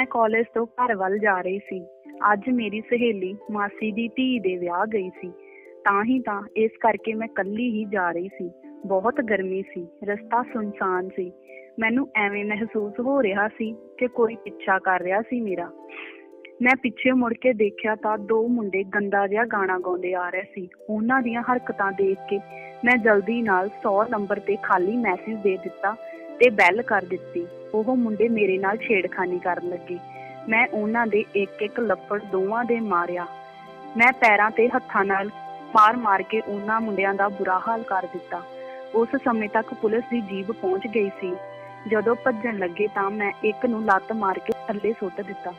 ਮੈਂ ਕਾਲਜ ਤੋਂ ਘਰ ਵੱਲ ਜਾ ਰਹੀ ਸੀ। ਅੱਜ ਮੇਰੀ ਸਹੇਲੀ ਮਾਸੀ ਦੀ ਧੀ ਦੇ ਵਿਆਹ ਗਈ ਸੀ। ਤਾਂ ਹੀ ਤਾਂ ਇਸ ਕਰਕੇ ਮੈਂ ਕੱਲੀ ਹੀ ਜਾ ਰਹੀ ਸੀ। ਬਹੁਤ ਗਰਮੀ ਸੀ, ਰਸਤਾ ਸੁਨਸਾਨ ਸੀ। ਮੈਨੂੰ ਐਵੇਂ ਮਹਿਸੂਸ ਹੋ ਰਿਹਾ ਸੀ ਕਿ ਕੋਈ ਪਿੱਛਾ ਕਰ ਰਿਹਾ ਸੀ ਮੇਰਾ। ਮੈਂ ਪਿੱਛੇ ਮੁੜ ਕੇ ਦੇਖਿਆ ਤਾਂ ਦੋ ਮੁੰਡੇ ਗੰਦਾ ਜਿਹਾ ਗਾਣਾ ਗਾਉਂਦੇ ਆ ਰਹੇ ਸੀ। ਉਹਨਾਂ ਦੀਆਂ ਹਰਕਤਾਂ ਦੇਖ ਕੇ ਮੈਂ ਜਲਦੀ ਨਾਲ 100 ਨੰਬਰ ਤੇ ਖਾਲੀ ਮੈਸੇਜ ਦੇ ਦਿੱਤਾ ਤੇ ਬੈਲ ਕਰ ਦਿੱਤੀ। ਉਹ ਮੁੰਡੇ ਮੇਰੇ ਨਾਲ ਛੇੜਖਾਨੀ ਕਰਨ ਲੱਗੇ। ਮੈਂ ਉਹਨਾਂ ਦੇ ਇੱਕ ਇੱਕ ਲੱਪੜ ਦੋਵਾਂ ਦੇ ਮਾਰਿਆ। ਮੈਂ ਪੈਰਾਂ ਤੇ ਹੱਥਾਂ ਨਾਲ ਮਾਰ ਮਾਰ ਕੇ ਉਹਨਾਂ ਮੁੰਡਿਆਂ ਦਾ ਬੁਰਾ ਹਾਲ ਕਰ ਦਿੱਤਾ। ਉਸ ਸਮੇਂ ਤੱਕ ਪੁਲਿਸ ਦੀ ਜੀਬ ਪਹੁੰਚ ਗਈ ਸੀ। ਜਦੋਂ ਭੱਜਣ ਲੱਗੇ ਤਾਂ ਮੈਂ ਇੱਕ ਨੂੰ ਲੱਤ ਮਾਰ ਕੇ ਥੱਲੇ ਸੁੱਟ ਦਿੱਤਾ।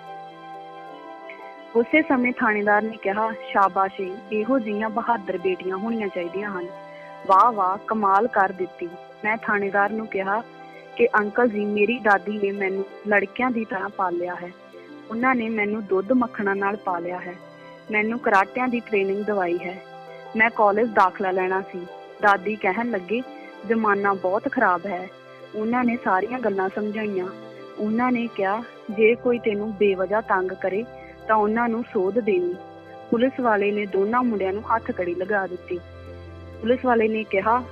ਉਸੇ ਸਮੇਂ ਥਾਣੇਦਾਰ ਨੇ ਕਿਹਾ, ਸ਼ਾਬਾਸ਼ ਇਹੋ ਜਿਹੀਆਂ ਬਹਾਦਰ ਬੇਟੀਆਂ ਹੋਣੀਆਂ ਚਾਹੀਦੀਆਂ ਹਨ। ਵਾਹ ਵਾਹ ਕਮਾਲ ਕਰ ਦਿੱਤੀ। ਮੈਂ ਥਾਣੇਦਾਰ ਨੂੰ ਕਿਹਾ ਕਿ ਅੰਕਲ ਜੀ, ਮੇਰੀ ਦਾਦੀ ਨੇ ਮੈਨੂੰ ਲੜਕਿਆਂ ਦੀ ਤਰ੍ਹਾਂ ਪਾਲਿਆ ਹੈ। ਉਹਨਾਂ ਨੇ ਮੈਨੂੰ ਦੁੱਧ ਮੱਖਣਾ ਨਾਲ ਪਾਲਿਆ ਹੈ। ਮੈਨੂੰ ਕਰਾਟਿਆਂ ਦੀ ਟ੍ਰੇਨਿੰਗ ਦਵਾਈ ਹੈ। ਮੈਂ ਕਾਲਜ ਦਾਖਲਾ ਲੈਣਾ ਸੀ। ਦਾਦੀ ਕਹਿਣ ਲੱਗੇ, ਜ਼ਮਾਨਾ ਬਹੁਤ ਖਰਾਬ ਹੈ। ਉਹਨਾਂ ਨੇ ਸਾਰੀਆਂ ਗੱਲਾਂ ਸਮਝਾਈਆਂ। ਉਹਨਾਂ ਨੇ ਕਿਹਾ, ਜੇ ਕੋਈ ਤੈਨੂੰ ਬੇਵਜ੍ਹਾ ਤੰਗ ਕਰੇ, ਤਾਂ ਉਹਨਾਂ ਨੂੰ ਸੋਧ ਦੇਣੀ ਪੁਲਿਸ ਵਾਲੇ ਨੇ ਦੋਨਾਂ ਮੁੰਡਿਆਂ ਨੂੰ ਹੱਥ ਕੜੀ ਲਗਾ ਦਿੱਤੀ। ਪੁਲਿਸ ਵਾਲੇ ਨੇ ਕਿਹਾ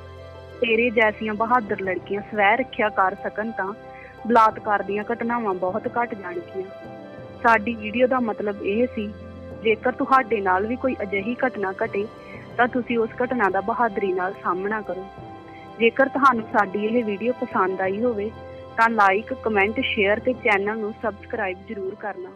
ਤੇਰੇ ਜੈਸੀਆਂ ਬਹਾਦਰ ਲੜਕੀਆਂ ਸਵੈ ਰੱਖਿਆ ਕਰ ਸਕਣ ਤਾਂ ਬਲਾਤਕਾਰ ਦੀਆਂ ਘਟਨਾਵਾਂ ਬਹੁਤ ਘਟ ਜਾਣਗੀਆਂ। ਸਾਡੀ ਵੀਡੀਓ ਦਾ ਮਤਲਬ ਇਹ ਸੀ, ਜੇਕਰ ਤੁਹਾਡੇ ਨਾਲ ਵੀ ਕੋਈ ਅਜਿਹੀ ਘਟਨਾ ਘਟੇ, ਤਾਂ ਤੁਸੀਂ ਉਸ ਘਟਨਾ ਦਾ ਬਹਾਦਰੀ ਨਾਲ ਸਾਹਮਣਾ ਕਰੋ। ਜੇਕਰ ਤੁਹਾਨੂੰ ਸਾਡੀ ਇਹ ਵੀਡੀਓ ਪਸੰਦ ਆਈ ਹੋਵੇ, ਤਾਂ ਲਾਈਕ ਕਮੈਂਟ ਸ਼ੇਅਰ ਤੇ ਚੈਨਲ ਨੂੰ ਸਬਸਕ੍ਰਾਈਬ ਜ਼ਰੂਰ ਕਰਨਾ।